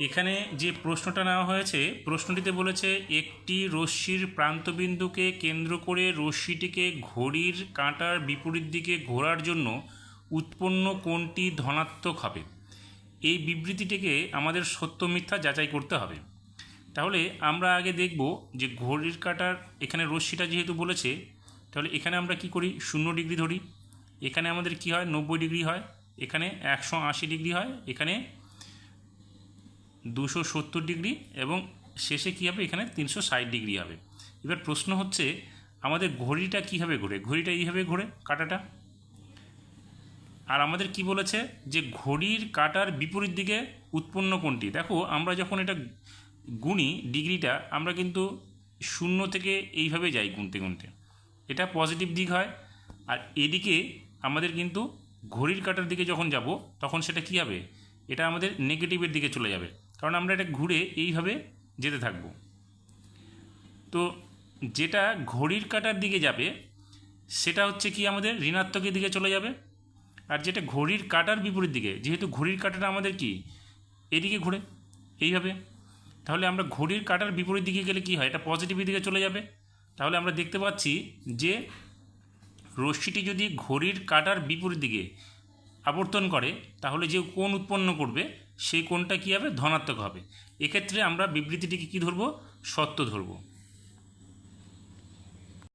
এখানে যে প্রশ্নটা নেওয়া হয়েছে, প্রশ্নটিতে বলেছে, একটি রশ্মির প্রান্তবিন্দুকে কেন্দ্র করে রশ্মিটিকে ঘড়ির কাঁটার বিপরীত দিকে ঘোরার জন্য উৎপন্ন কোণটি ধনাত্মক হবে। এই বিবৃতিটিকে আমাদের সত্য মিথ্যা যাচাই করতে হবে। তাহলে আমরা আগে দেখব যে ঘড়ির কাঁটার এখানে রশ্মিটা যেহেতু বলেছে, তাহলে এখানে আমরা কি করি? শূন্য ডিগ্রি ধরি। এখানে আমাদের কি হয়? নব্বই ডিগ্রি হয়। এখানে একশো আশি ডিগ্রি হয়। এখানে দুশো সত্তর ডিগ্রি এবং শেষে কী হবে? এখানে তিনশো ষাট ডিগ্রি হবে। এবার প্রশ্ন হচ্ছে, আমাদের ঘড়িটা কীভাবে ঘোরে? ঘড়িটা এইভাবে ঘোরে, কাঁটাটা? আর আমাদের কি বলেছে যে ঘড়ির কাঁটার বিপরীত দিকে উৎপন্ন কোণটি? দেখো, আমরা যখন এটা গুণি ডিগ্রিটা, আমরা কিন্তু শূন্য থেকে এইভাবে যাই গুনতে গুনতে। এটা পজিটিভ দিক হয়। আর এদিকে আমাদের কিন্তু ঘড়ির কাঁটার দিকে যখন যাব, তখন সেটা কী হবে? এটা আমাদের নেগেটিভের দিকে চলে যাবে। কারণ আমরা এটা ঘুরে এইভাবে যেতে থাকব। তো যেটা ঘড়ির কাঁটার দিকে যাবে, সেটা হচ্ছে কি আমাদের ঋণাত্মকের দিকে চলে যাবে। আর যেটা ঘড়ির কাটার বিপরীত দিকে, যেহেতু ঘড়ির কাঁটাটা আমাদের কি? এদিকে ঘুরে, এইভাবে। তাহলে আমরা ঘড়ির কাটার বিপরীত দিকে গেলে কি হয়? এটা পজিটিভের দিকে চলে যাবে। তাহলে আমরা দেখতে পাচ্ছি যে রশ্মিটি যদি ঘড়ির কাটার বিপরীত দিকে আবর্তন করে, তাহলে যে কোণ উৎপন্ন করবে, সেই কোণটা কী হবে? ধনাত্মক হবে। এক্ষেত্রে আমরা বিবৃতিটিকে কী ধরবো? সত্য ধরবো।